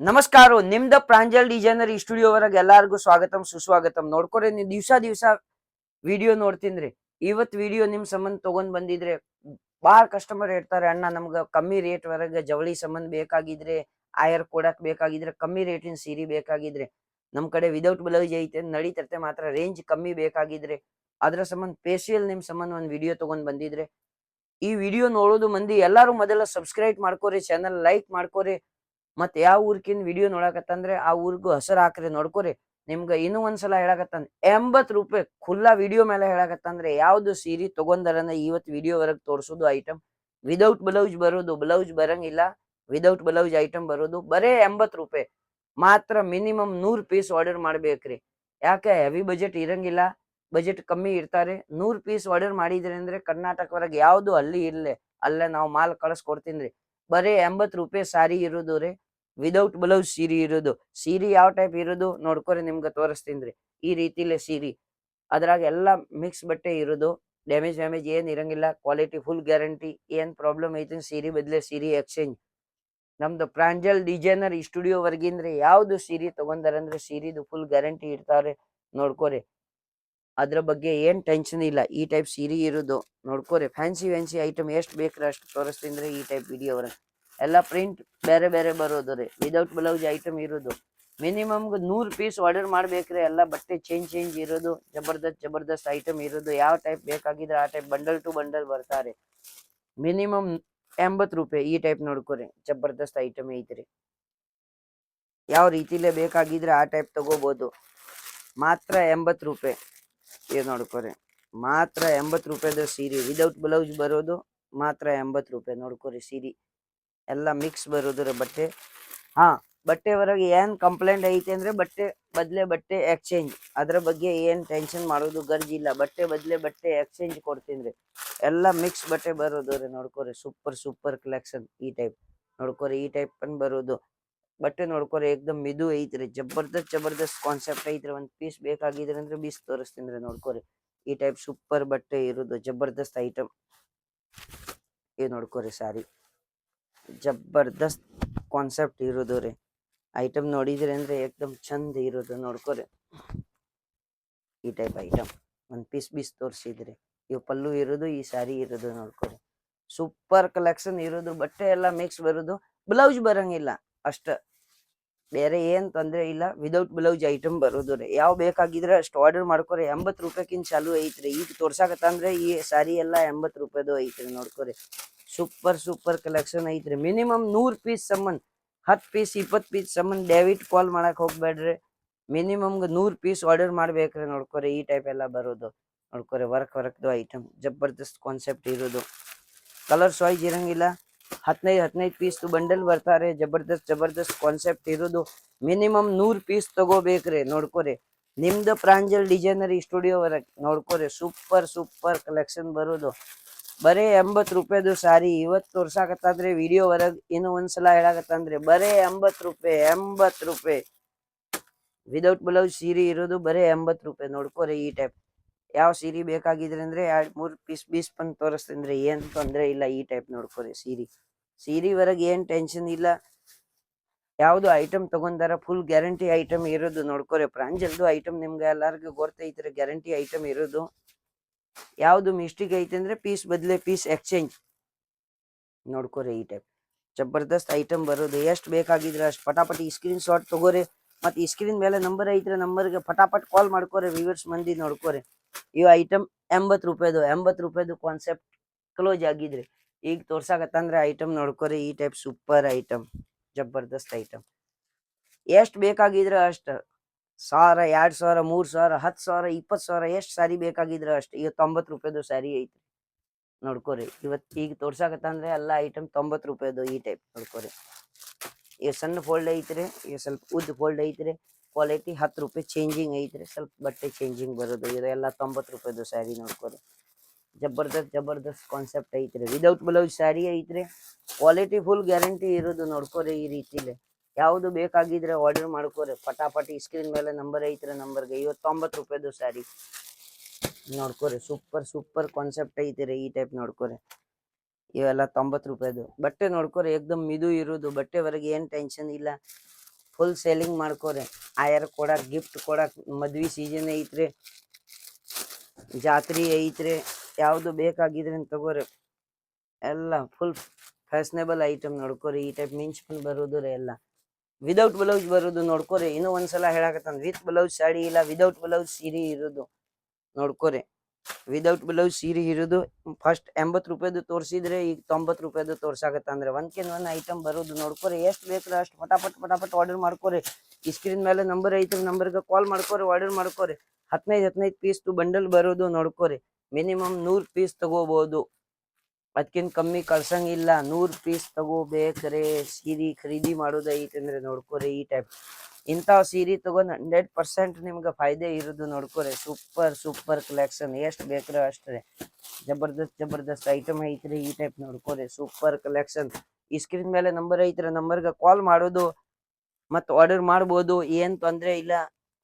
ನಮಸ್ಕಾರ, ನಿಮ್ದ ಪ್ರಾಂಜಲ್ ಡಿಸೈನರ್ ಈ ಸ್ಟುಡಿಯೋ ವರೆಗೆ ಎಲ್ಲಾರ್ಗು ಸ್ವಾಗತಂ, ಸುಸ್ವಾಗತಂ. ನೋಡ್ಕೊರಿ, ನೀವು ದಿವಸ ದಿವಸ ವಿಡಿಯೋ ನೋಡ್ತೀನ್ರಿ ಇವತ್ ವಿಡಿಯೋ ನಿಮ್ ಸಂಬಂಧ ತಗೊಂಡ್ ಬಂದಿದ್ರೆ ಬಾಳ ಕಸ್ಟಮರ್ ಇರ್ತಾರೆ. ಅಣ್ಣ, ನಮ್ಗ ಕಮ್ಮಿ ರೇಟ್ ವರೆಗೆ ಜವಳಿ ಸಂಬಂಧ ಬೇಕಾಗಿದ್ರೆ, ಆಯರ್ ಕೊಡಕ್ ಬೇಕಾಗಿದ್ರೆ, ಕಮ್ಮಿ ರೇಟಿನ ಸೀರೆ ಬೇಕಾಗಿದ್ರೆ, ನಮ್ ಕಡೆ ವಿದೌಟ್ ಬ್ಲೌಸ್ ಐತೆ ನಡೀತೈತೆ ಮಾತ್ರ ರೇಂಜ್ ಕಮ್ಮಿ ಬೇಕಾಗಿದ್ರೆ, ಅದ್ರ ಸಂಬಂಧ ಪೇಷಿಯಲ್ ನಿಮ್ ಸಂಬಂಧ ಒಂದ್ ವಿಡಿಯೋ ತಗೊಂಡ್ ಬಂದಿದ್ರೆ, ಈ ವಿಡಿಯೋ ನೋಡೋದು ಮಂದಿ ಎಲ್ಲಾರು ಮೊದಲ ಸಬ್ಸ್ಕ್ರೈಬ್ ಮಾಡ್ಕೋರಿ ಚಾನಲ್ ಲೈಕ್ ಮಾಡ್ಕೋರಿ. ಮತ್ ಯಾವ ಊರ್ಕಿನ್ ವಿಡಿಯೋ ನೋಡಕತ್ತಂದ್ರೆ ಆ ಊರ್ಗು ಹೆಸರು ಹಾಕ್ರಿ ನೋಡ್ಕೋರಿ. ನಿಮ್ಗ ಇನ್ನೂ ಒಂದ್ಸಲ ಹೇಳಕತ್ತಂದ್ ಎಂಬತ್ ರೂಪಾಯಿ ಖುಲ್ಲಾ ವಿಡಿಯೋ ಮೇಲೆ ಹೇಳಕತ್ತಂದ್ರೆ ಯಾವ್ದು ಸೀರೆ ತಗೊಂಡರನ್ನ ಇವತ್ ವಿಡಿಯೋ ವರೆಗ್ ತೋರ್ಸೋದು ಐಟಮ್ ವಿದೌಟ್ ಬ್ಲೌಸ್ ಬರೋದು ಬ್ಲೌಸ್ ಬರಂಗಿಲ್ಲ. ವಿದೌಟ್ ಬ್ಲೌಸ್ ಐಟಮ್ ಬರೋದು ಬರೇ ಎಂಬತ್ ರೂಪಾಯಿ ಮಾತ್ರ ಮಿನಿಮಮ್ ನೂರ್ ಪೀಸ್ ಆರ್ಡರ್ ಮಾಡ್ಬೇಕ್ರಿ. ಯಾಕೆ ಹೆವಿ ಬಜೆಟ್ ಇರಂಗಿಲ್ಲ. ಬಜೆಟ್ ಕಮ್ಮಿ ಇರ್ತಾರೆ. ನೂರ್ ಪೀಸ್ ಆರ್ಡರ್ ಮಾಡಿದ್ರಿ ಅಂದ್ರೆ ಕರ್ನಾಟಕ ಯಾವ್ದು ಅಲ್ಲಿ ಇರ್ಲೆ. ಅಲ್ಲೇ ನಾವು ಮಾಲ್ ಕಳ್ಸ್ಕೊಡ್ತೀನ್ರಿ ಬರೀ ಎಂಬತ್ ರೂಪಾಯಿ ಸಾರಿ ಇರೋದು ರೀ. ವಿದೌಟ್ ಬ್ಲೌಸ್ ಸೀರೆ ಇರೋದು. ಸೀರೆ ಯಾವ ಟೈಪ್ ಇರೋದು ನೋಡ್ಕೊರಿ ನಿಮ್ಗೆ ತೋರಿಸ್ತೀನ್ರಿ. ಈ ರೀತಿಲೇ ಸೀರೆ ಅದ್ರಾಗ ಎಲ್ಲ ಮಿಕ್ಸ್ ಬಟ್ಟೆ ಇರೋದು. ಡ್ಯಾಮೇಜ್ ವ್ಯಾಮೇಜ್ ಏನ್ ಇರಂಗಿಲ್ಲ. ಕ್ವಾಲಿಟಿ ಫುಲ್ ಗ್ಯಾರಂಟಿ ಏನ್ ಪ್ರಾಬ್ಲಮ್ ಐತಿ ಸೀರೆ ಬದಲೆ ಸೀರೆ ಎಕ್ಸ್ಚೇಂಜ್ ನಮ್ದು ಪ್ರಾಂಜಲ್ ಡಿಸೈನರ್ ಸ್ಟುಡಿಯೋ ವರ್ಗಿಂದ್ರೆ ಯಾವ್ದು ಸೀರೆ ತಗೊಂಡಾರಂದ್ರೆ ಸೀರೆದು ಫುಲ್ ಗ್ಯಾರಂಟಿ ಇರ್ತಾರೆ ನೋಡ್ಕೋರಿ. ಅದ್ರ ಬಗ್ಗೆ ಏನ್ ಟೆನ್ಷನ್ ಇಲ್ಲ. ಈ ಟೈಪ್ ಸೀರೆ ಇರೋದು. ನೋಡ್ಕೋರಿ. ಫ್ಯಾನ್ಸಿ ಫ್ಯಾನ್ಸಿ ಐಟಮ್ ಎಷ್ಟ್ ಬೇಕ್ರಿ ಅಷ್ಟು ತೋರಿಸ್ತೀನಿ ಈ ಟೈಪ್ ವಿಡಿಯೋ ಎಲ್ಲ ಪ್ರಿಂಟ್ ಬೇರೆ ಬೇರೆ ಬರೋದು ರೀ. ವಿದೌಟ್ ಬ್ಲೌಸ್ ಐಟಮ್ ಇರೋದು. ಮಿನಿಮಮ್ ನೂರು ಪೀಸ್ ಆರ್ಡರ್ ಮಾಡ್ಬೇಕ್ರಿ, ಎಲ್ಲ ಬಟ್ಟೆ ಚೇಂಜ್ ಚೇಂಜ್ ಇರೋದು, ಜಬರ್ದಸ್ತ್ ಜಬರ್ದಸ್ತ್ ಐಟಮ್ ಇರೋದು, ಯಾವ ಟೈಪ್ ಬೇಕಾಗಿದ್ರೆ ಆ ಟೈಪ್ ಬಂಡಲ್ ಟು ಬಂಡಲ್ ಬರ್ತಾರೆ ಮಿನಿಮಮ್ ಎಂಬತ್ ರೂಪಾಯಿ ಈ ಟೈಪ್ ನೋಡ್ಕೊರಿ, ಜಬರ್ದಸ್ತ್ ಐಟಮ್ ಐತ್ರಿ. ಯಾವ ರೀತಿಲೇ ಬೇಕಾಗಿದ್ರೆ ಆ ಟೈಪ್ ತಗೋಬಹುದು ಮಾತ್ರ ಎಂಬತ್ ರೂಪಾಯಿ. ಇದು ನೋಡ್ಕೊರಿ, ಮಾತ್ರ ಎಂಬತ್ತು ರೂಪಾಯಿದ ಸೀರೆ ವಿದೌಟ್ ಬ್ಲೌಸ್ ಬರೋದು ಮಾತ್ರ ಎಂಬತ್ ರೂಪಾಯಿ ನೋಡ್ಕೊರಿ ಸೀರೆ. ಎಲ್ಲ ಮಿಕ್ಸ್ ಬರೋದ್ರ ಬಟ್ಟೆ. ಹಾ, ಬಟ್ಟೆ ಹೊರಗೆ ಏನ್ ಕಂಪ್ಲೇಂಟ್ ಐತೆ ಅಂದ್ರೆ ಬಟ್ಟೆ ಬದಲೆ ಬಟ್ಟೆ ಎಕ್ಸ್ಚೇಂಜ್ ಅದರ ಬಗ್ಗೆ ಏನ್ ಟೆನ್ಷನ್ ಮಾಡೋದು ಗರ್ಜಿಲ್ಲ. ಬಟ್ಟೆ ಬದಲೆ ಬಟ್ಟೆ ಎಕ್ಸ್ಚೇಂಜ್ ಕೊಡ್ತೀನಿ ಎಲ್ಲ ಮಿಕ್ಸ್ ಬಟ್ಟೆ ಬರೋದು ರೀ ನೋಡ್ಕೋರಿ. ಸೂಪರ್ ಸೂಪರ್ ಕಲೆಕ್ಷನ್ ಈ ಟೈಪ್ ನೋಡ್ಕೋರಿ, ಈ ಟೈಪ್ ಅನ್ ಬರೋದು. ಬಟ್ಟೆ ನೋಡ್ಕೋರಿ ಏಕ್ದಮ್ ಮಿದು ಐತ್ರಿ ಜಬರ್ದಸ್ತ್ ಜಬರ್ದಸ್ತ್ ಕಾನ್ಸೆಪ್ಟ್ ಐತ್ರಿ ಒಂದ್ ಪೀಸ್ ಬೇಕಾಗಿದ್ರೆ ಅಂದ್ರೆ ಬೀಸ್ ತೋರಿಸ್ತೀನಿ ರೀ ನೋಡ್ಕೋರಿ. ಈ ಟೈಪ್ ಸೂಪರ್ ಬಟ್ಟೆ ಇರೋದು. ಜಬರ್ದಸ್ತ್ ಐಟಮ್ ಏ ನೋಡ್ಕೋರಿ ಸಾರಿ. ಜಬರ್ದಸ್ತ್ ಕಾನ್ಸೆಪ್ಟ್ ಇರೋದು ರೀ. ಐಟಮ್ ನೋಡಿದ್ರಿ ಅಂದ್ರೆ ಏಕ್ದಮ್ ಚಂದ ಇರೋದು ನೋಡ್ಕೊರಿ. ಈ ಟೈಪ್ ಐಟಮ್ ಒಂದು ಪೀಸ್ ಪೀಸ್ ತೋರಿಸಿದ್ರಿ. ಇವು ಪಲ್ಲು ಇರೋದು, ಈ ಸಾರಿ ಇರೋದು ನೋಡ್ಕೊರಿ. ಸೂಪರ್ ಕಲೆಕ್ಷನ್ ಇರೋದು, ಬಟ್ಟೆ ಎಲ್ಲ ಮಿಕ್ಸ್ ಬರೋದು. ಬ್ಲೌಸ್ ಬರಂಗಿಲ್ಲ ಅಷ್ಟ. ಬೇರೆ ಏನು ತೊಂದರೆ ಇಲ್ಲ. ವಿದೌಟ್ ಬ್ಲೌಸ್ ಐಟಮ್ ಬರೋದು ರೀ. ಯಾವ ಬೇಕಾಗಿದ್ರೆ ಅಷ್ಟು ಆರ್ಡರ್ ಮಾಡ್ಕೊರಿ. ಎಂಬತ್ ರೂಪಾಯಿಕಿನ್ ಚಾಲು ಐತ್ರಿ. ಈಗ ತೋರ್ಸಾಕತ್ತಂದ್ರೆ ಈ ಸಾರಿ ಎಲ್ಲ ಎಂಬತ್ತು ರೂಪಾಯಿದು ಐತ್ರಿ ನೋಡ್ಕೊರಿ. ಸೂಪರ್ ಸೂಪರ್ ಕಲೆಕ್ಷನ್ ಐತ್ರಿ. ಮಿನಿಮಮ್ ನೂರು ಪೀಸ್ ಸಮನ್ ಹತ್ ಪೀಸ್ ಇಪ್ಪತ್ತು ಪೀಸ್ ಸಮನ್ ಡೆಬಿಟ್ ಕಾಲ್ ಮಾಡಕ್ ಹೋಗ್ಬೇಡ್ರಿ. ಮಿನಿಮಮ್ ನೂರು ಪೀಸ್ ಆರ್ಡರ್ ಮಾಡ್ಬೇಕ್ರಿ ನೋಡ್ಕೊರಿ. ಈ ಟೈಪ್ ಎಲ್ಲ ಬರೋದು. ನೋಡ್ಕೊರಿ ವರ್ಕ್ ವರ್ಕ್ದು ಐಟಮ್ ಜಬರ್ದಸ್ತ್ ಕಾನ್ಸೆಪ್ಟ್ ಇರೋದು. ಕಲರ್ಸ್ ವೈಸ್ ಇರಂಗಿಲ್ಲ. ಹದಿನೈದು ಹದಿನೈದು ಪೀಸ್ದು ಬಂಡಲ್ ಬರ್ತಾರೆ. ಜಬರ್ದಸ್ತ್ ಜಬರ್ದಸ್ತ್ ಕಾನ್ಸೆಪ್ಟ್ ಇರೋದು. ಮಿನಿಮಮ್ ನೂರು ಪೀಸ್ ತಗೋಬೇಕ್ರಿ. ನೋಡ್ಕೊರಿ, ನಿಮ್ದು ಪ್ರಾಂಜಲ್ ಡಿಸೈನರಿ ಸ್ಟುಡಿಯೋ ವರೆಗೆ ನೋಡ್ಕೊರಿ. ಸೂಪರ್ ಸೂಪರ್ ಕಲೆಕ್ಷನ್ ಬರೋದು. ಬರೇ ಎಂಬತ್ ರೂಪಾಯಿದು ಸಾರಿ ಇವತ್ ತೋರ್ಸಾಕತ್ತಾದ್ರೆ ವಿಡಿಯೋ ಬರ ಇನ್ನು ಒಂದ್ಸಲ ಹೇಳಾಕತ್ತಂದ್ರೆ ಬರೇ ಎಂಬತ್ ರೂಪಾಯಿ ಎಂಬತ್ ರೂಪಾಯಿ. ವಿದೌಟ್ ಬ್ಲೌಸ್ ಸೀರೆ ಇರೋದು ಬರೇ ಎಂಬತ್ ರೂಪಾಯಿ. ನೋಡ್ಕೋರಿ ಈ ಟೈಪ್ ಯಾವ ಸೀರೆ ಬೇಕಾಗಿದ್ರೆ ಅಂದ್ರೆ ಎರಡ್ ಮೂರ್ ಪೀಸ್ ಬೀಸ್ ಬಂದ್ ತೋರಿಸ್ತೀನಿ ಏನ್ ತೊಂದ್ರೆ ಇಲ್ಲ ಈ ಟೈಪ್ ನೋಡ್ಕೋರಿ ಸೀರೆ. ಸೀರೆ ಹೊರಗೆ ಏನ್ ಟೆನ್ಷನ್ ಇಲ್ಲ. ಯಾವ್ದು ಐಟಮ್ ತಗೊಂಡಾರ ಫುಲ್ ಗ್ಯಾರಂಟಿ ಐಟಮ್ ಇರೋದು ನೋಡ್ಕೋರಿ. ಪ್ರಾಂಜಲ್ದು ಐಟಮ್ ನಿಮ್ಗೆ ಎಲ್ಲಾರ್ಗು ಗೊತ್ತೈತ್ರಿ ಗ್ಯಾರಂಟಿ ಐಟಮ್ ಇರೋದು. ಯಾವ್ದು ಮಿಸ್ಟೇಕ್ ಐತೆ ಅಂದ್ರೆ ಪೀಸ್ ಬದಲೇ ಪೀಸ್ ಎಕ್ಸ್ಚೇಂಜ್ ನೋಡ್ಕೊರಿ ಈ ಟೈಪ್ ಜಬರ್ದಸ್ತ್ ಐಟಮ್ ಬರೋದು. ಎಷ್ಟು ಬೇಕಾಗಿದ್ರೆ ಅಷ್ಟು ಪಟಾಪಟ್ ಈ ಸ್ಕ್ರೀನ್ ಶಾಟ್ ತಗೋರಿ. ಮತ್ತೆ ಈ ಸ್ಕ್ರೀನ್ ಮೇಲೆ ನಂಬರ್ ಐತ್ರಿ ನಂಬರ್ಗೆ ಪಟಾಪಟ್ ಕಾಲ್ ಮಾಡ್ಕೋರಿ ವಿವರ್ಸ್ ಮಂದಿ ನೋಡ್ಕೋರಿ. ಇವು ಐಟಮ್ ಎಂಬತ್ ರೂಪಾಯಿದು ಎಂಬತ್ ರೂಪಾಯಿದು ಕಾನ್ಸೆಪ್ಟ್ ಕ್ಲೋಸ್ ಆಗಿದ್ರಿ. ಈಗ ತೋರ್ಸಾಕತ್ತಂದ್ರೆ ಐಟಮ್ ನೋಡ್ಕೋರಿ ಈ ಟೈಪ್ ಸೂಪರ್ ಐಟಮ್ ಜಬರ್ದಸ್ತ್ ಐಟಮ್ ಎಷ್ಟು ಬೇಕಾಗಿದ್ರೆ ಅಷ್ಟ ಸಾವಿರ, ಎರಡು ಸಾವಿರ, ಮೂರು ಸಾವಿರ, ಹತ್ತು ಸಾವಿರ, ಇಪ್ಪತ್ತು ಸಾವಿರ ಎಷ್ಟು ಸಾರಿ ಬೇಕಾಗಿದ್ರೆ ಅಷ್ಟೇ. ಈಗ ತೊಂಬತ್ತು ರೂಪಾಯಿದು ಸ್ಯಾರಿ ಐತ್ರಿ. ನೋಡ್ಕೋರಿ. ಇವತ್ತು ಈಗ ತೋರ್ಸಾಕತ್ತಂದ್ರೆ ಎಲ್ಲ ಐಟಮ್ ತೊಂಬತ್ತು ರೂಪಾಯಿದು ಈ ಟೈಪ್ ನೋಡ್ಕೋರಿ. ಈಗ ಸಣ್ಣ ಫೋಲ್ಡ್ ಐತ್ರಿ. ಈಗ ಸ್ವಲ್ಪ ಉದ್ದ ಫೋಲ್ಡ್ ಐತ್ರಿ. ಕ್ವಾಲಿಟಿ ಹತ್ತು ರೂಪಾಯಿ ಚೇಂಜಿಂಗ್ ಐತ್ರಿ. ಸ್ವಲ್ಪ ಬಟ್ಟೆ ಚೇಂಜಿಂಗ್ ಬರೋದು. ಇದೆಲ್ಲ ತೊಂಬತ್ತು ರೂಪಾಯಿದು ಸ್ಯಾರಿ ನೋಡ್ಕೊರಿ. ಜಬರ್ದಸ್ತ್ ಜಬರ್ದಸ್ತ್ ಕಾನ್ಸೆಪ್ಟ್ ಐತ್ರಿ. ವಿದೌಟ್ ಬ್ಲೌಸ್ ಸ್ಯಾರಿ ಐತ್ರಿ. ಕ್ವಾಲಿಟಿ ಫುಲ್ ಗ್ಯಾರಂಟಿ ಇರೋದು ನೋಡ್ಕೊರಿ ಈ ರೀತಿಲಿ. ಯಾವ್ದು ಬೇಕಾಗಿದ್ರೆ ಆರ್ಡರ್ ಮಾಡ್ಕೋರಿ. ಪಟಾಪಟಿ ಸ್ಕ್ರೀನ್ ಮೇಲೆ ನಂಬರ್ ಐತ್ರಿ ನಂಬರ್ಗೆ ಐವತ್ತೊಂಬತ್ತು ರೂಪಾಯಿದು ಸ್ಯಾರಿ ನೋಡ್ಕೋರಿ ಸೂಪರ್ ಸೂಪರ್ ಕಾನ್ಸೆಪ್ಟ್ ಐತ್ರಿ ಈ ಟೈಪ್ ನೋಡ್ಕೋರಿ. ಇವೆಲ್ಲ ತೊಂಬತ್ತು ರೂಪಾಯಿದು. ಬಟ್ಟೆ ನೋಡ್ಕೋರಿ ಏಕ್ದಮ್ ಮಿದು ಇರೋದು. ಬಟ್ಟೆವರೆಗೆ ಏನು ಏನ್ ಟೆನ್ಷನ್ ಇಲ್ಲ. Full selling ಮಾಡ್ಕೋರಿ. ಆಯರ್ ಕೊಡಕ್ ಗಿಫ್ಟ್ ಕೊಡಕ್ ಮದ್ವೆ ಸೀಸನ್ ಐತ್ರಿ. ಜಾತ್ರೆ ಐತ್ರಿ. ಯಾವುದು ಬೇಕಾಗಿದ್ರೆ ತಗೋರಿ. ಎಲ್ಲ ಫುಲ್ ಫ್ಯಾಷನೇಬಲ್ ಐಟಮ್ ನೋಡ್ಕೋರಿ. ಈ ಟೈಪ್ ಮಿಂಚ್ಕೊಂಡು ಬರೋದು ರೀ ಎಲ್ಲ. ವಿದೌಟ್ ಬ್ಲೌಸ್ ಬರೋದು ನೋಡ್ಕೋರಿ. ಇನ್ನೂ ಒಂದ್ಸಲ ಹೇಳಕತ್ತಾನ ವಿತ್ ಬ್ಲೌಸ್ ಸಾಡಿ ಇಲ್ಲ ವಿದೌಟ್ ಬ್ಲೌಸ್ ಸೀರೆ ಇರೋದು ನೋಡ್ಕೋರಿ. ವಿದೌಟ್ ಬ್ಲೌಸ್ ಸೀರೆ ಇರೋದು ಫಸ್ಟ್ ಎಂಬತ್ತು ರೂಪಾಯ್ದು ತೋರಿಸಿದ್ರೆ ಈಗ ತೊಂಬತ್ತು ರೂಪಾಯ್ದು ತೋರ್ಸಾಕತ್ತಂದ್ರೆ ಒಂದ್ಕಿನ್ ಒಂದ್ ಐಟಮ್ ಬರೋದು ನೋಡ್ಕೋರಿ. ಎಷ್ಟು ಬೇಕ್ರ ಅಷ್ಟು ಪಟಾಪಟ್ ಪಟಾಪಟ್ ಆರ್ಡರ್ ಮಾಡ್ಕೋರಿ. ಈ ಸ್ಕ್ರೀನ್ ಮೇಲೆ ನಂಬರ್ ಐತ್ರಿ ನಂಬರ್ಗೆ ಕಾಲ್ ಮಾಡ್ಕೋರಿ ಆರ್ಡರ್ ಮಾಡ್ಕೋರಿ. ಹದಿನೈದು ಹದಿನೈದು ಪೀಸ್ ಬಂಡಲ್ ಬರೋದು ನೋಡ್ಕೋರಿ. ಮಿನಿಮಮ್ ನೂರು ಪೀಸ್ ತಗೋಬಹುದು ಅದಕ್ಕಿಂತ ಕಮ್ಮಿ ಕಳ್ಸಂಗಿಲ್ಲ. ನೂರ್ ಪೀಸ್ ತಗೋಬೇಕ್ರೆ ಸೀರೆ ಖರೀದಿ ಮಾಡೋದು ಐತಂದ್ರೆ ನೋಡ್ಕೋರಿ ಈ ಟೈಪ್ ಇಂಥ ಸೀರೆ ತಗೊಂಡ್ ಹಂಡ್ರೆಡ್ ಪರ್ಸೆಂಟ್ ನಿಮ್ಗೆ ಫಾಯ್ದೆ ಇರೋದು ನೋಡ್ಕೋರಿ. ಸೂಪರ್ ಸೂಪರ್ ಕಲೆಕ್ಷನ್ ಎಷ್ಟು ಬೇಕ್ರ ಅಷ್ಟೇ. ಜಬರ್ದಸ್ತ್ ಜಬರ್ದಸ್ತ್ ಐಟಮ್ ಐತ್ರಿ ಈ ಟೈಪ್ ನೋಡ್ಕೋರಿ. ಸೂಪರ್ ಕಲೆಕ್ಷನ್ ಈ ಸ್ಕ್ರೀನ್ ಮೇಲೆ ನಂಬರ್ ಐತ್ರಿ. ನಂಬರ್ಗೆ ಕಾಲ್ ಮಾಡೋದು ಮತ್ತು ಆರ್ಡರ್ ಮಾಡ್ಬೋದು. ಏನು ತೊಂದರೆ ಇಲ್ಲ.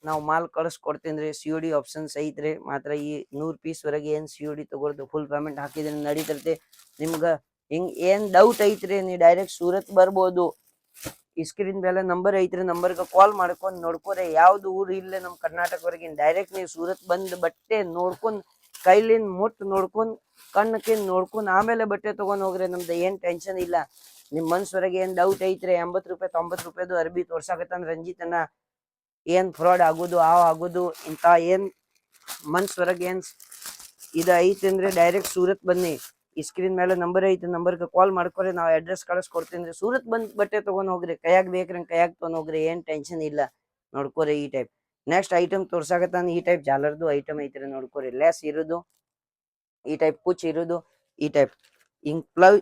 ನಾವು ಮಾಲ್ ಕಳಿಸ್ಕೊಡ್ತೀನಿ ಸಿ ಯು ಡಿ ಆಪ್ಷನ್ಸ್ ಐತ್ರಿ ಮಾತ್ರ ಈ ನೂರು ಪೀಸ್ ವರೆಗೆ ಏನ್ ಸಿ ಯು ಡಿ ತಗೊಳ್ದು ಫುಲ್ ಪೇಮೆಂಟ್ ಹಾಕಿದ್ರೆ ನಡೀತೈತೆ. ನಿಮ್ಗೆ ಹಿಂಗ್ ಏನು ಡೌಟ್ ಐತ್ರಿ ನೀ ಡೈರೆಕ್ಟ್ ಸೂರತ್ ಬರ್ಬೋದು. ಈ ಸ್ಕ್ರೀನ್ ಮೇಲೆ ನಂಬರ್ ಐತ್ರಿ ನಂಬರ್ಗೆ ಕಾಲ್ ಮಾಡ್ಕೊಂಡು ನೋಡ್ಕೋರಿ ಯಾವ್ದು ಊರು ಇಲ್ಲೇ ನಮ್ಮ ಕರ್ನಾಟಕವರೆಗಿನ್ ಡೈರೆಕ್ಟ್ ನೀವು ಸೂರತ್ ಬಂದು ಬಟ್ಟೆ ನೋಡ್ಕೊಂಡು, ಕೈಲಿನ ಮುಟ್ಟು ನೋಡ್ಕೊಂಡು ಕಣ್ಣಕಿಂದ ನೋಡ್ಕೊಂಡು, ಆಮೇಲೆ ಬಟ್ಟೆ ತೊಗೊಂಡು ಹೋಗ್ರಿ, ನಮ್ದು ಏನು ಟೆನ್ಷನ್ ಇಲ್ಲ. ನಿಮ್ಮ ಮನ್ಸ್ವರೆಗೆ ಏನು ಡೌಟ್ ಐತ್ರಿ ಎಂಬತ್ತು ರೂಪಾಯಿ ತೊಂಬತ್ತು ರೂಪಾಯಿದು ಅರ್ಬಿ ತೋರ್ಸಾಕತ್ತಂದ್ ರಂಜಿತನ ಏನ್ ಫ್ರಾಡ್ ಆಗೋದು ಆ ಆಗೋದು ಇಂತ ಏನ್ ಮನ್ಸ್ವರೆಗೆ ಏನ್ ಇದ ಐತಿ ಅಂದ್ರೆ ಡೈರೆಕ್ಟ್ ಸೂರತ್ ಬನ್ನಿ. ಈ ಸ್ಕ್ರೀನ್ ಮೇಲೆ ನಂಬರ್ ಐತಿ ನಂಬರ್ಗೆ ಕಾಲ್ ಮಾಡ್ಕೊರಿ, ನಾವು ಅಡ್ರೆಸ್ ಕಳಿಸ್ಕೊಡ್ತೀನಿ ಸೂರತ್ ಬಂದ್ ಬಟ್ಟೆ ತಗೊಂಡ್ ಹೋಗ್ರಿ, ಕೈಯಾಗ ಬೇಕ್ರಿ ಕೈಯಾಗ ತಗೊಂಡ್ ಹೋಗ್ರಿ, ಏನ್ ಟೆನ್ಷನ್ ಇಲ್ಲ. ನೋಡ್ಕೋರಿ ಈ ಟೈಪ್ ನೆಕ್ಸ್ಟ್ ಐಟಮ್ ತೋರ್ಸಾಕತ್ತಾನ ಈ ಟೈಪ್ ಜಾಲರ್ದು ಐಟಮ್ ಐತ್ರಿ ನೋಡ್ಕೋರಿ. ಲೆಸ್ ಇರೋದು, ಈ ಟೈಪ್ ಕುಚ್ ಇರೋದು, ಈ ಟೈಪ್ ಹಿಂಗ್ ಪ್ಲವ್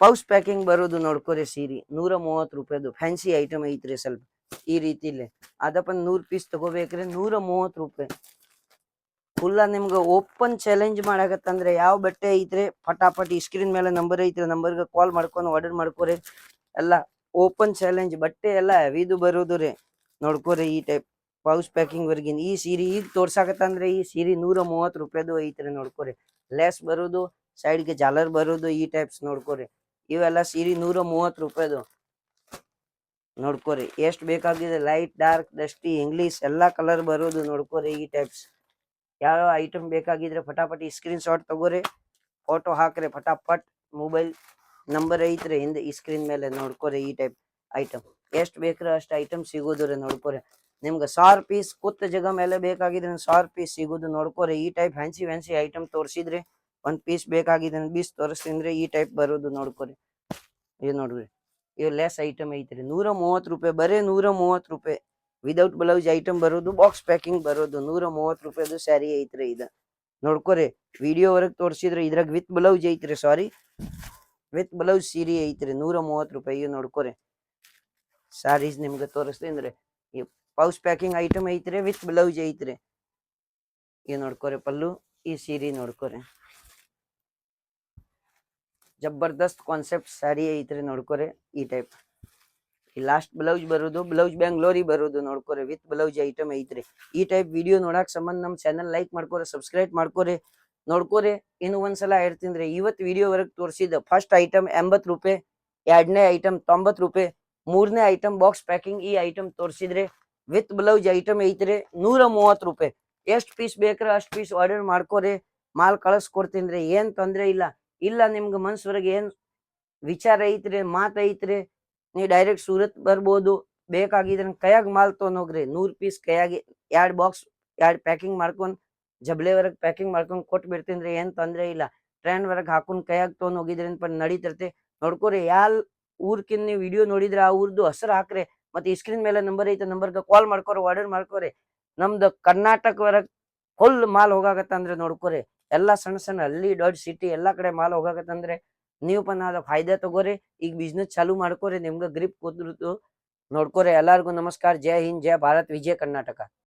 ಪೌಸ್ ಪ್ಯಾಕಿಂಗ್ ಬರೋದು ನೋಡ್ಕೋರಿ ಸೀರೆ. ನೂರ ಮೂವತ್ತು ರೂಪಾಯ್ದು. ಫ್ಯಾನ್ಸಿ ಐಟಮ್ ಐತ್ರಿ ಸ್ವಲ್ಪ. ಈ ರೀತಿಲಿ. ಅದಪ್ಪ ನೂರ್ ಪೀಸ್ ತಗೋಬೇಕ್ರಿ, ನೂರ ಮೂವತ್ ರೂಪಾಯಿ. ಫುಲ್ಲ ನಿಮ್ಗೆ ಓಪನ್ ಚಾಲೆಂಜ್ ಮಾಡಾಕತ್ತಂದ್ರೆ ಯಾವ ಬಟ್ಟೆ ಐತ್ರಿ? ಫಟಾಫಟ್ ಈ ಸ್ಕ್ರೀನ್ ಮೇಲೆ ನಂಬರ್ ಐತ್ರಿ ನಂಬರ್ಗೆ ಕಾಲ್ ಮಾಡ್ಕೊಂಡು ಆರ್ಡರ್ ಮಾಡ್ಕೋರಿ. ಎಲ್ಲ ಓಪನ್ ಚಾಲೆಂಜ್ ಬಟ್ಟೆ ಎಲ್ಲ ಹೆವಿದು ಬರೋದು ರೀ. ನೋಡ್ಕೋರಿ ಈ ಟೈಪ್ ಪೌಸ್ ಪ್ಯಾಕಿಂಗ್ ವರ್ಗಿನ. ಈ ಸೀರೆ ಈಗ ತೋರ್ಸಾಕತ್ತಂದ್ರೆ ಈ ಸೀರೆ ನೂರ ಮೂವತ್ತು ರೂಪಾಯಿದು ಐತ್ರಿ ನೋಡ್ಕೋರಿ. ಲೆಸ್ ಬರೋದು ಸೈಡ್ಗೆ ಜಾಲರ್ ಬರೋದು ಈ ಟೈಪ್ಸ್ ನೋಡ್ಕೋರಿ. ಇವೆಲ್ಲ ಸೀರೆ ನೂರ ಮೂವತ್ತು ರೂಪಾಯ್ದು. ನೋಡ್ಕೋರಿ. ಎಷ್ಟು ಬೇಕಾಗಿದೆ? ಲೈಟ್, ಡಾರ್ಕ್, ಡಸ್ಟಿ, ಇಂಗ್ಲಿಷ್, ಎಲ್ಲ ಕಲರ್ ಬರೋದು ನೋಡ್ಕೋರಿ ಈ ಟೈಪ್ಸ್. ಯಾವ ಐಟಮ್ ಬೇಕಾಗಿದ್ರೆ ಫಟಾಫಟ್ ಸ್ಕ್ರೀನ್ ಶಾಟ್ ತಗೋರಿ. ಫೋಟೋ ಹಾಕ್ರಿ ಫಟಾಫಟ್. ಮೊಬೈಲ್ ನಂಬರ್ ಐತ್ರಿ, ಹಿಂದೆ ಈ ಸ್ಕ್ರೀನ್ ಮೇಲೆ ನೋಡ್ಕೋರಿ ಈ ಟೈಪ್ ಐಟಮ್ ಎಷ್ಟು ಬೇಕ್ರೆ ಅಷ್ಟು ಐಟಮ್ ಸಿಗೋದು ರೀ ನೋಡ್ಕೋರಿ. ನಿಮ್ಗೆ ಸಾವಿರ ಪೀಸ್ ಕೂತ ಜಗ ಮೇಲೆ ಬೇಕಾಗಿದ್ರೆ ಸಾವಿರ ಪೀಸ್ ಸಿಗೋದು ನೋಡ್ಕೋರಿ. ಈ ಟೈಪ್ ಫ್ಯಾನ್ಸಿ ಫ್ಯಾನ್ಸಿ ಐಟಮ್ ತೋರಿಸಿದ್ರಿ ಒಂದ್ ಪೀಸ್ ಬೇಕಾಗಿದ್ರೆ ಬೀಸ್ ತೋರಿಸ್ತೀನಿ ಈ ಟೈಪ್ ಬರೋದು ನೋಡ್ಕೋರಿ. ಇದು ನೋಡ್ರಿ. ಇವ್ ಲೆಸ್ ಐಟಮ್ ಐತ್ರಿ. ನೂರ ಮೂವತ್ತು ರೂಪಾಯಿ, ಬರೇ ನೂರ ಮೂವತ್ತು ರೂಪಾಯಿ. ವಿದೌಟ್ ಬ್ಲೌಸ್ ಐಟಮ್ ಬರೋದು ಬಾಕ್ಸ್ ಪ್ಯಾಕಿಂಗ್ ಬರೋದು ನೂರ ಮೂವತ್ತು ರೂಪಾಯಿದು ಸ್ಯಾರಿ ಐತ್ರಿ ಇದು. ನೋಡ್ಕೋರಿ ವಿಡಿಯೋ ವರೆಗೆ ತೋರಿಸಿದ್ರೆ ಇದ್ರಾಗ ವಿತ್ ಬ್ಲೌಸ್ ಐತ್ರಿ ಸಾರಿ ವಿತ್ ಬ್ಲೌಸ್ ಸೀರೆ ಐತ್ರಿ ನೂರ ಮೂವತ್ತು ರೂಪಾಯಿ ನೋಡ್ಕೋರಿ. ಸ್ಯಾರೀಸ್ ನಿಮ್ಗೆ ತೋರಿಸ್ತೀನಿ ಈ ಪೌಸ್ ಪ್ಯಾಕಿಂಗ್ ಐಟಮ್ ಐತ್ರಿ ವಿತ್ ಬ್ಲೌಸ್ ಐತ್ರಿ. ಈಗ ನೋಡ್ಕೋರಿ ಪಲ್ಲು, ಈ ಸೀರೆ ನೋಡ್ಕೋರಿ. ಜಬರ್ದಸ್ತ್ ಕಾನ್ಸೆಪ್ಟ್ ಸ್ಯಾರಿ ಐತ್ರಿ ನೋಡ್ಕೊರೆ ಈ ಟೈಪ್ ಈ ಲಾಸ್ಟ್ ಬ್ಲೌಸ್ ಬರೋದು ಬ್ಲೌಸ್ ಬ್ಯಾಂಗ್ಲೋರಿ ಬರೋದು ನೋಡ್ಕೊರೆ ವಿತ್ ಬ್ಲೌಸ್ ಐಟಮ್ ಐತ್ರಿ. ಈ ಟೈಪ್ ವಿಡಿಯೋ ನೋಡಕ್ ಸಂಬಂಧ ನಮ್ಮ ಚಾನಲ್ ಲೈಕ್ ಮಾಡ್ಕೊರೆ ಸಬ್ಸ್ಕ್ರೈಬ್ ಮಾಡ್ಕೊರಿ. ನೋಡ್ಕೊರೆ, ಇನ್ನು ಒಂದ್ಸಲ ಹೇಳ್ತೀನಿ ಇವತ್ತು ವಿಡಿಯೋ ವರೆಗೆ ತೋರಿಸಿದ ಫಸ್ಟ್ ಐಟಮ್ ಎಂಬತ್ತು ರೂಪಾಯಿ ಎರಡನೇ ಐಟಮ್ ತೊಂಬತ್ತು ರೂಪಾಯಿ ಮೂರನೇ ಐಟಮ್ ಬಾಕ್ಸ್ ಪ್ಯಾಕಿಂಗ್ ಈ ಐಟಮ್ ತೋರಿಸಿದ್ರೆ ವಿತ್ ಬ್ಲೌಸ್ ಐಟಮ್ ಐತ್ರಿ, ನೂರ ಮೂವತ್ತು ರೂಪಾಯಿ ಎಷ್ಟು ಪೀಸ್ ಬೇಕ್ರೆ ಅಷ್ಟು ಪೀಸ್ ಆರ್ಡರ್ ಮಾಡ್ಕೋರಿ, ಮಾಲ್ ಕಳಿಸ್ಕೊಡ್ತೀನಿ ಏನು ತೊಂದರೆ ಇಲ್ಲ. ಇಲ್ಲ ನಿಮ್ಗೆ ಮನ್ಸ್ವರೆಗೆ ಏನ್ ವಿಚಾರ ಐತ್ರಿ, ಮಾತ ಐತ್ರಿ ನೀ ಡೈರೆಕ್ಟ್ ಸೂರತ್ ಬರ್ಬೋದು ಬೇಕಾಗಿದ್ರೆ ಕೈಯಾಗ ಮಾಲ್ ತೊಗೊಂಡ್ ಹೋಗ್ರಿ ನೂರ್ ಪೀಸ್ ಕೈಯಾಗಿ ಎರಡ್ ಬಾಕ್ಸ್ ಎರಡ್ ಪ್ಯಾಕಿಂಗ್ ಮಾಡ್ಕೊಂಡ್, ಜಬ್ಲೆ ವರೆಗ್ ಪ್ಯಾಕಿಂಗ್ ಮಾಡ್ಕೊಂಡ್ ಕೊಟ್ ಬಿಡ್ತೀನಿ ಏನ್ ತೊಂದ್ರೆ ಇಲ್ಲ. ಟ್ರೈನ್ ವರೆಗ್ ಹಾಕೊಂಡ್ ಕೈಯಾಗ ತೊಗೊಂಡ್ ಅಂತ ನಡೀತಿರ್ತಿ ನೋಡ್ಕೋರಿ, ಯಾಲ್ ಊರ್ಕಿನ್ ನೀವು ವಿಡಿಯೋ ನೋಡಿದ್ರೆ ಆ ಊರ್ದು ಹೆಸರು ಹಾಕ್ರಿ, ಮತ್ತೆ ಈ ಸ್ಕ್ರೀನ್ ಮೇಲೆ ನಂಬರ್ ಐತೆ ನಂಬರ್ಗೆ ಕಾಲ್ ಮಾಡ್ಕೋರಿ ಆರ್ಡರ್ ಮಾಡ್ಕೋರಿ. ನಮ್ದು ಕರ್ನಾಟಕ ವರ್ಗ ಫುಲ್ ಮಾಲ್ ಹೋಗಾಕತ್ತಂದ್ರೆ ನೋಡ್ಕೋರಿ. ಎಲ್ಲಾ ಸಣ್ಣ ಸಣ್ಣ ಹಳ್ಳಿ, ದೊಡ್ಡ ಸಿಟಿ ಎಲ್ಲಾ ಕಡೆ ಮಾಲ್ ಹೋಗಕತ್ತಂದ್ರೆ ನೀವು ಪನ್ನ ಅದ ಫಾಯ್ದೆ ತಗೋರಿ. ಈಗ ಬಿಸ್ನೆಸ್ ಚಾಲೂ ಮಾಡ್ಕೋರಿ, ನಿಮ್ಗೆ ಗ್ರಿಪ್ ಕುದ್ರತು. ನೋಡ್ಕೋರಿ ಎಲ್ಲಾರ್ಗು ನಮಸ್ಕಾರ. ಜೈ ಹಿಂದ್, ಜೈ ಭಾರತ್, ವಿಜಯ ಕರ್ನಾಟಕ.